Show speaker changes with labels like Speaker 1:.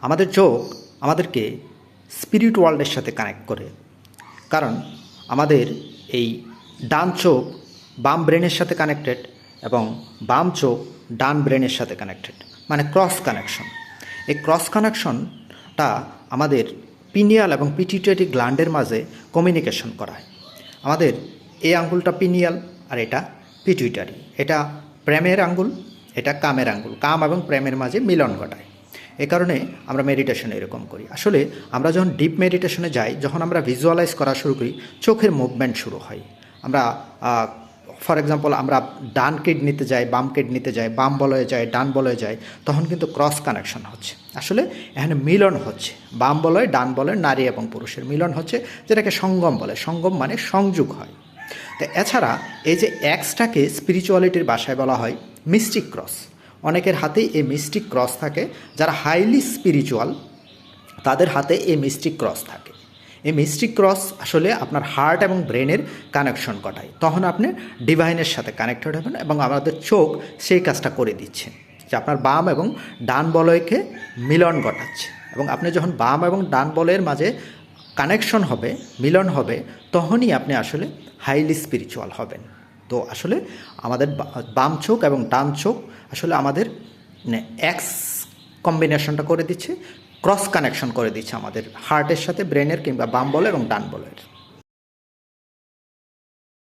Speaker 1: আমাদের চোখ আমাদেরকে স্পিরিট ওয়ার্ল্ডের সাথে কানেক্ট করে। কারণ আমাদের এই ডান চোখ বাম ব্রেনের সাথে কানেক্টেড এবং বাম চোখ ডান ব্রেনের সাথে কানেক্টেড মানে ক্রস কানেকশন এই ক্রস কানেকশনটা আমাদের পিনিয়াল এবং পিটিউটারি গ্ল্যান্ডের মাঝে কমিউনিকেশন করায়। আমাদের এই আঙ্গুলটা পিনিয়াল আর এটা পিটুইটারি এটা প্রেমের আঙ্গুল, এটা কামের আঙ্গুল। কাম এবং প্রেমের মাঝে মিলন ঘটায়। এ কারণে আমরা মেডিটেশন এরকম করি। আসলে আমরা যখন ডিপ মেডিটেশনে যাই, যখন আমরা ভিজুয়ালাইজ করা শুরু করি, চোখের মুভমেন্ট শুরু হয়। আমরা ফর এক্সাম্পল আমরা ডান কিডনিতে যাই, বাম কিডনিতে যাই, বাম বলয়ে যাই, ডান বলয়ে যাই, তখন কিন্তু ক্রস কানেকশন হচ্ছে। আসলে এখানে মিলন হচ্ছে। বাম বলয়, ডান বলয়, নারী এবং পুরুষের মিলন হচ্ছে, যেটাকে সঙ্গম বলে। সঙ্গম মানে সংযোগ হয়। তো এছাড়া এই যে এক্সটাকে স্পিরিচুয়ালিটির বাসায় বলা হয় মিস্টিক ক্রস অনেকের হাতেই এই মিস্টিক ক্রস থাকে, যারা হাইলি স্পিরিচুয়াল তাদের হাতে এই মিস্টিক ক্রস থাকে। এই মিস্টিক ক্রস আসলে আপনার হার্ট এবং ব্রেনের কানেকশন ঘটায়। তখন আপনি ডিভাইনের সাথে কানেক্টেড হবেন এবং আমাদের চোখ সেই কাজটা করে দিচ্ছে, যে আপনার বাম এবং ডান বলয়কে মিলন ঘটাচ্ছে। এবং আপনি যখন বাম এবং ডান বলয়ের মাঝে কানেকশন হবে, মিলন হবে, তখনই আপনি আসলে হাইলি স্পিরিচুয়াল হবেন। তো আসলে আমাদের বাম চোখ এবং ডান চোখ আসলে আমাদের এক্স কম্বিনেশনটা করে দিচ্ছে ক্রস কানেকশন করে দিচ্ছে আমাদের হার্টের সাথে ব্রেনের কিংবা বাম বলের এবং ডান বলের।